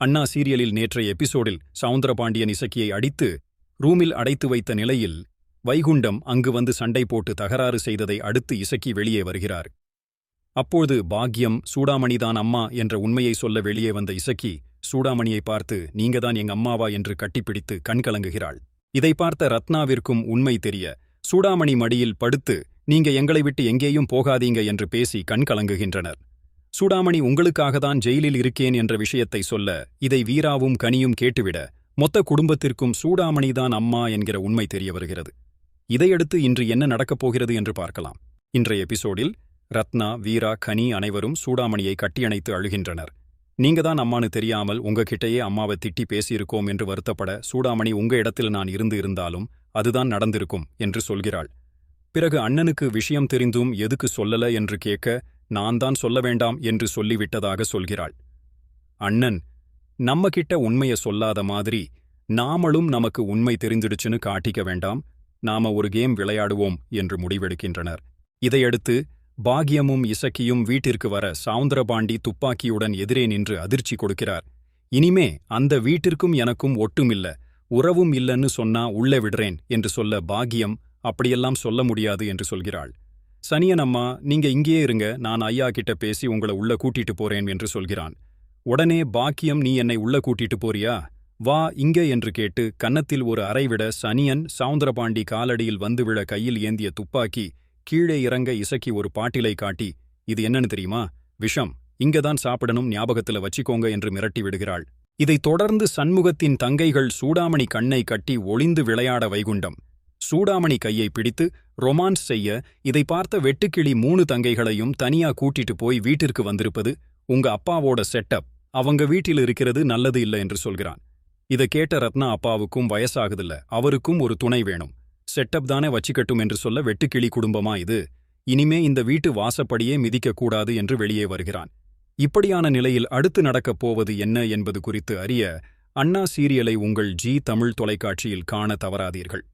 அண்ணா சீரியலில் நேற்றைய எபிசோடில் சவுந்தரபாண்டியன் இசக்கியை அடித்து ரூமில் அடைத்து வைத்த நிலையில் வைகுண்டம் அங்கு வந்து சண்டை போட்டு தகராறு செய்ததை அடுத்து இசக்கி வெளியே வருகிறார். அப்போது பாக்யம் சூடாமணிதான் அம்மா என்ற உண்மையை சொல்ல வெளியே வந்த இசக்கி சூடாமணியை பார்த்து நீங்கதான் எங்க அம்மாவா என்று கட்டிப்பிடித்து கண்கலங்குகிறாள் இதை பார்த்த ரத்னாவிற்கும் உண்மை தெரிய சூடாமணி மடியில் படுத்து நீங்க எங்களை விட்டு எங்கேயும் போகாதீங்க என்று பேசி கண்கலங்குகின்றனர் சூடாமணி உங்களுக்காக தான் ஜெயிலில் இருக்கேன் என்ற விஷயத்தை சொல்ல இதை வீராவும் கனியும் கேட்டுவிட மொத்த குடும்பத்திற்கும் சூடாமணிதான் அம்மா என்கிற உண்மை தெரிய வருகிறது. இதையடுத்து இன்று என்ன நடக்கப் போகிறது என்று பார்க்கலாம். இன்றைய எபிசோடில் ரத்னா வீரா கனி அனைவரும் சூடாமணியை கட்டியணைத்து அழுகின்றனர். நீங்க தான் அம்மானு தெரியாமல் உங்ககிட்டயே அம்மாவை திட்டி பேசியிருக்கோம் என்று வருத்தப்பட சூடாமணி உங்க இடத்தில் நான் இருந்து இருந்தாலும் அதுதான் நடந்திருக்கும் என்று சொல்கிறாள். பிறகு அண்ணனுக்கு விஷயம் தெரிந்தும் எதுக்கு சொல்லல என்று கேட்க நான் தான் சொல்ல வேண்டாம் என்று சொல்லிவிட்டதாக சொல்கிறாள். அண்ணன் நம்மகிட்ட உண்மையை உண்மைய சொல்லாத மாதிரி நாமளும் நமக்கு உண்மை தெரிந்துடுச்சுன்னு காட்டிக்க வேண்டாம். நாம ஒரு கேம் விளையாடுவோம் என்று முடிவெடுக்கின்றனர். இதையடுத்து பாகியமும் இசக்கியும் வீட்டிற்கு வர சவுந்தரபாண்டி துப்பாக்கியுடன் எதிரே நின்று அதிர்ச்சி கொடுக்கிறார். இனிமே அந்த வீட்டிற்கும் எனக்கும் ஒட்டுமில்ல உறவும் இல்லைன்னு சொன்னா உள்ளே விடுறேன் என்று சொல்ல பாகியம் அப்படியெல்லாம் சொல்ல முடியாது என்று சொல்கிறாள். சனியன் அம்மா நீங்க இங்கேயே இருங்க நான் ஐயா கிட்ட பேசி உங்களை உள்ள கூட்டிட்டு போறேன் என்று சொல்கிறான். உடனே பாக்கியம் நீ என்னை உள்ள கூட்டிட்டு போறியா? வா இங்க என்று கேட்டு கன்னத்தில் ஒரு அறைவிட சனியன் சவுந்தரபாண்டி காலடியில் வந்து விழ கையில் ஏந்திய துப்பாக்கி கீழே இறங்க இசக்கி ஒரு பாட்டிலை காட்டி இது என்னன்னு தெரியுமா? விஷம். இங்கதான் சாப்பிடணும் ஞாபகத்துல வச்சிக்கோங்க என்று மிரட்டி விடுகிறாள். இதைத் தொடர்ந்து சண்முகத்தின் தங்கைகள் சூடாமணி கண்ணை கட்டி ஒளிந்து விளையாட வைகுண்டம். சூடாமணி கையை பிடித்து ரொமான்ஸ் செய்ய இதை பார்த்த வெட்டுக்கிளி மூணு தங்கைகளையும் தனியா கூட்டிட்டு போய் வீட்டிற்கு வந்திருப்பது உங்க அப்பாவோட செட்டப். அவங்க வீட்டில் இருக்கிறது நல்லது இல்லை என்று சொல்கிறான். இதை கேட்ட ரத்னா அப்பாவுக்கும் வயசாகுதில்ல அவருக்கும் ஒரு துணை வேணும். செட்டப் தானே வச்சிக்கட்டும் என்று சொல்ல வெட்டுக்கிளி குடும்பமா இது? இனிமே இந்த வீட்டு வாசப்படியே மிதிக்கக்கூடாது என்று வெளியே வருகிறான். இப்படியான நிலையில் அடுத்து நடக்கப் போவது என்ன என்பது குறித்து அறிய அண்ணா சீரியலை உங்கள் ஜி தமிழ் தொலைக்காட்சியில் காண தவறாதீர்கள்.